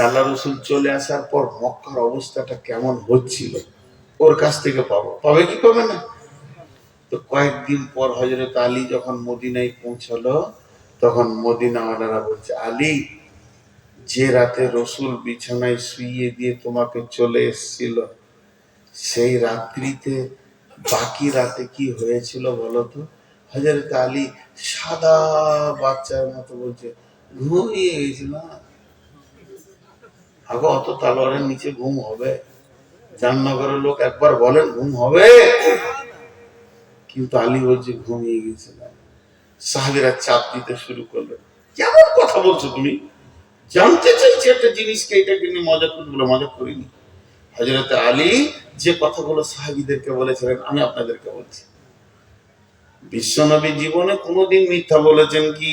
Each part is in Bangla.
আল্লাহ রসুল চলে আসার পর মক্কার অবস্থাটা কেমন হচ্ছিল? ওর কাছ থেকে পাবো। পাবে কি পাবে না? তো কয়েকদিন পর হজরত আলী যখন মদিনায় পৌঁছলো, তখন মদিনাওয়ালারা বলছে, আলী, যে রাতে রসুল বিছানায় শুইয়ে দিয়ে তোমাকে চলে এসেছিল, সেই রাত্রিতে বাকি রাতে কি হয়েছিল বলো তো? হজরত আলী সাদা বাচ্চার মতো বলছে, ঘুমিয়ে গেছিলাম আগে অত তালোয়ারের নিচে ঘুম হবে। জামনগরের লোক একবার বলেন, ঘুম হবে? কিন্তু আলী বলছে ঘুমিয়ে গেছিলাম সাহাবিরা চাপ দিতে শুরু করলেন। কেমন কথা বলছো তুমি? জানতে চাইছি একটা জিনিসকে, এটাকে নিয়ে মজা করি বলে মজা করিনি। হজরত আলী যে কথাগুলো সাহাবিদেরকে বলেছিলেন, আমি আপনাদেরকে বলছি। বিশ্বনবী জীবনে কোনোদিন মিথ্যা বলেছেন কি?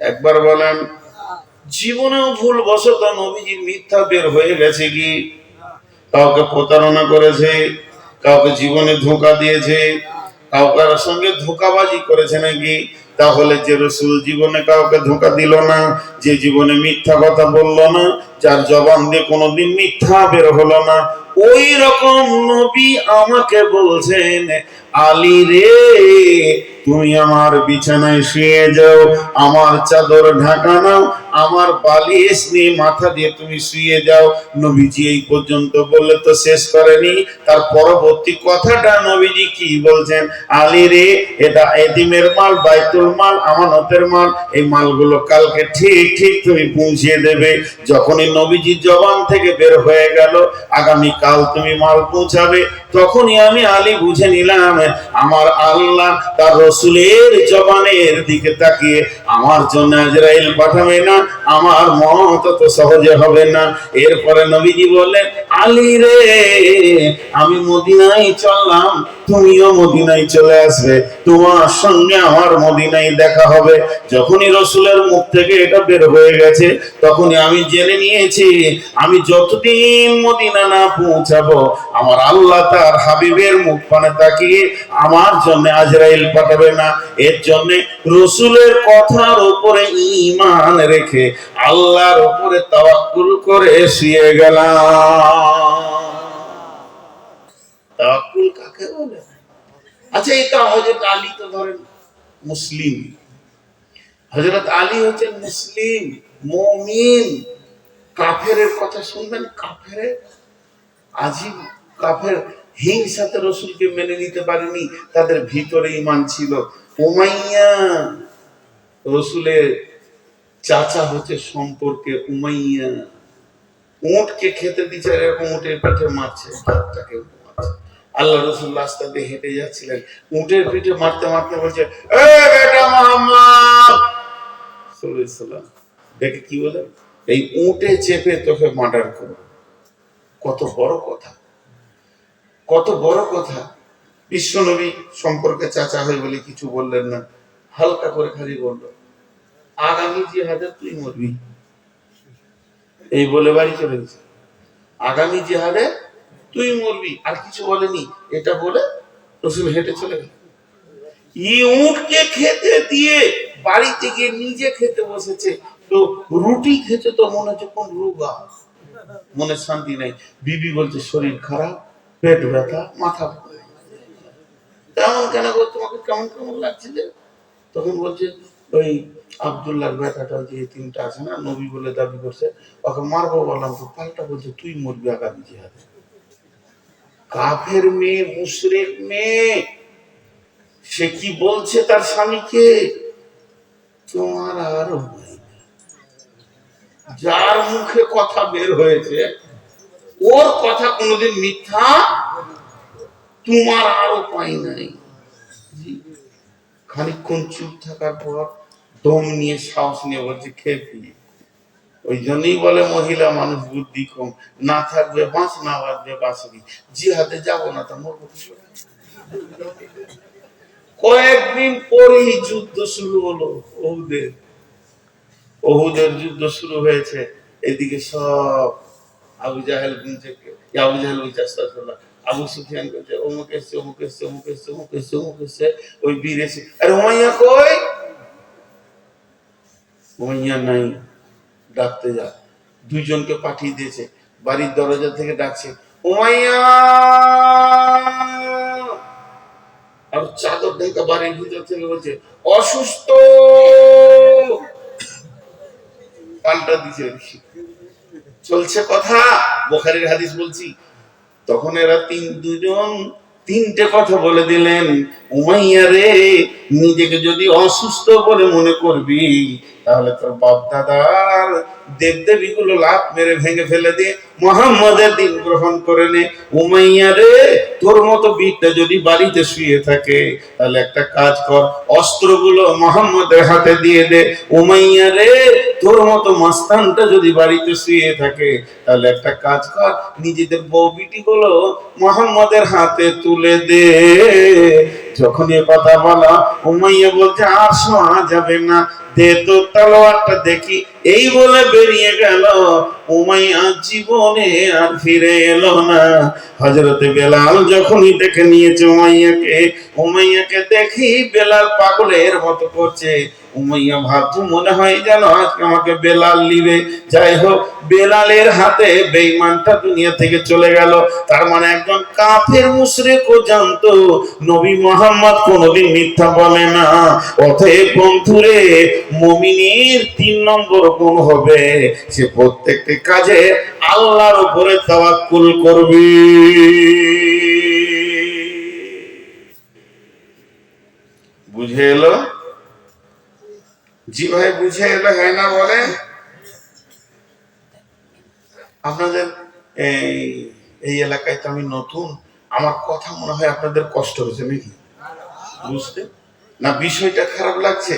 একবার বলেন জীবনেও ভুল বশত নবীজি মিথ্যা বের হয়ে গেছে কি? কাউকে প্রতারণা করেছে, কাউকে জীবনে ধোকা দিয়েছে কাউকার সঙ্গে ধোকাবাজি করেছে নাকি? তাহলে যে রসুল জীবনে কাউকে ধোকা দিল না, যে জীবনে মিথ্যা কথা বলল না, যার জবান দিয়ে কোনোদিন মিথ্যা বের হলো না, ওই রকম নবী আমাকে বলছেন আলী রে, তুমি আমার বিছানায় শুয়ে যাও, আমার চাদর ঢাকা নাও, আমার বালিশ নিয়ে মাথা দিয়ে তুমি শুয়ে যাও। নবীজি এই পর্যন্ত বললে তো শেষ করেনি। তার পরবর্তী কথাটা নবীজি কি বলছেন? আলী রে, এটা এদিমের মাল, বাইতুল মাল, আমানতের মাল, এই মালগুলো কালকে ঠিক ঠিক তুমি পৌঁছিয়ে দেবে। যখনই নবীজির জবান থেকে বের হয়ে গেল আগামী কাল তুমি মাল পৌঁছাবে। তখনই আমি আলী বুঝে নিলাম আমার আল্লাহ তার রসুলের জবানের দিকে তাকিয়ে আমার জন্য আজরাইল পাঠাবে না, আমার মত তো সহজে হবে না। এরপরে নবীজি বললেন, আলী রে, আমি মদিনায় চললাম, তুমিও মদিনায় চলে আসবে। তোমার সঙ্গে আমার মদিনায় দেখা হবে। যখনই রসুলের মুখ থেকে এটা বের হয়ে গেছে, তখনই আমি জেনে নিয়েছি, আমি যতদিন মদিনা না পৌঁছাবো, আমার আল্লাহ তার হাবিবের মুখ পানে তাকিয়ে আমার জন্য আজরাইল পাঠাবে না। এর জন্য রসুলের কথার উপরে ঈমান রেখে আল্লাহর উপরে তাওয়াক্কুল করে শুয়ে গেলাম। তাওয়াক্কুল কাকে বলে? আচ্ছা এটা হযরত আলী তো ধরেন মুসলিম। হযরত আলী হচ্ছেন মুসলিম, মুমিন। কাফেরের কথা শুনবেন? কাফেরের? আজীব কাফের হিংসাতে রসুলকে মেনে নিতে পারেনি, তাদের ভিতরে ইমান ছিল। উমাইয়া রসুলের চাচা হচ্ছে সম্পর্কে উমাইয়া। উঁটকে খেতে দিচ্ছে এরকম উঁটের পিঠে মারছে মারছে আল্লাহ রসুল রাস্তা দিয়ে হেঁটে যাচ্ছিলেন। উঁটের পিঠে মারতে মারতে বলছে দেখে কি বলে? এই উঁটে চেপে তোকে মার্ডার করো কত বড় কথা। কত বড় কথা। বিশ্বনবী সম্পর্কে চাচা হয় বলে কিছু বললেন না। হালকা করে খালি বলল, আগামী জিহাদে তুই মরবি। এই বলে বাড়ি চলে গেছে। আগামী জিহাদে তুই মরবি, আর কিছু বলেনি। এটা বলে রসুল হেঁটে চলে গেল। খেতে দিয়ে বাড়িতে গিয়ে নিজে খেতে বসেছে। তো রুটি খেতে তো মনে হচ্ছে কোন রোগা। মনে শান্তি নাই। বিবি বলছে, শরীর খারাপ, পেট ব্যথা, মাথা। তেমন কেন তোমাকে কেমন কেমন লাগছে যে তখন বলছে, ওই আবদুল্লাহর ব্যথাটা যে তিনটা আছে না, নবী বলে দাবি করছে, ওকে মারবো বললাম তো পাল্টা বলছে, তুই মরবি আগামী জিহাদে। কাফের মেয়ে, মুশরিক মেয়ে, সে কি বলছে তার স্বামীকে? তোমার আর যার মুখে কথা বের হয়েছে, ওর কথা কোনোদিন মিথ্যা তোমার আর উপায় নাই। জি। খানিকক্ষণ চুপ থাকার পর দম নিয়ে সাহস নিয়ে বলছে খেয়ে ফেলি ওই জন্যই বলে মহিলা, মানুষ বুদ্ধি কম। না থাকবে বাঁচ না বাঁচবে বাঁচবি জিহাদে যাব না তা মরবো কয়েকদিন পরেই যুদ্ধ শুরু হলো ওহুদের। ওহুদের যুদ্ধ শুরু হয়েছে। এদিকে সব আবু জাহেল আবু জাহেল আবু সুফিয়ান বলছে অমুক এসছে অমুক এসছে অমুক এসছে অমুক এসছে অমুক এসছে ওই বীর এসে আরে কই নাই ডাকতে যা দুইজনকে পাঠিয়ে দিয়েছে বাড়ির দরজা থেকে ডাকছে আর চাদর ঢেকে বাড়ির ভিতর থেকে বলছে অসুস্থ পাল্টা দিছে চলছে কথা? বোখারির হাদিস বলছি তখন এরা তিন দুজন তিনটে কথা বলে দিলেন, উমাইয়া রে, নিজেকে যদি অসুস্থ বলে মনে করবি তাহলে তোর বাপ দাদার দেবদেবী গুলো লাভ মেরে ভেঙে ফেলে দিয়ে মোহাম্মদের দিন গ্রহণ করে নে। উমাইয়া রে, তোর মতো বীরটা যদি বাড়িতে শুয়ে থাকে, তাহলে একটা কাজ কর, অস্ত্রগুলো মোহাম্মদের হাতে দিয়ে দে। উমাইয়া রে, তোর মতো মাস্তানটা যদি বাড়িতে শুয়ে থাকে, তাহলে একটা কাজ কর, নিজেদের বউ বিটি গুলো মোহাম্মদের হাতে তুলে দে। যখন এ কথা বলা, উমাইয়া বলছে, আর শোনা যাবে না। দে তো তলোয়ারটা দেখি। এই বলে বেরিয়ে গেল। উমাইয়া জীবনে আর ফিরে এলো না। হজরতে বেলাল যখনই দেখে নিয়েছে উমাইয়াকে উমাইয়াকে দেখি বেলাল পাগলের মতো করছে। উমাইয়া ভাবতো মনে হয় যেন আজকে আমাকে বেলাল নিবে। যাই হোক বেলালের হাতে দুনিয়া থেকে চলে গেল। তার মানে একজন কাফের জানতো, নবী মোহাম্মদ মিথ্যা বলে না। অতএব বন্ধুরে, মুমিনের তিন নম্বর গুণ হবে, সে প্রত্যেকটি কাজে আল্লাহর উপরে তাওয়াক্কুল করবে। বুঝে এলো? জি ভাই বুঝে এলো হয় না বলে? আপনাদের এই এই এলাকায় তো আমি নতুন। আমার কথা মনে হয় আপনাদের কষ্ট হয়েছে নাকি? বুঝতে? না, বিষয়টা খারাপ লাগছে।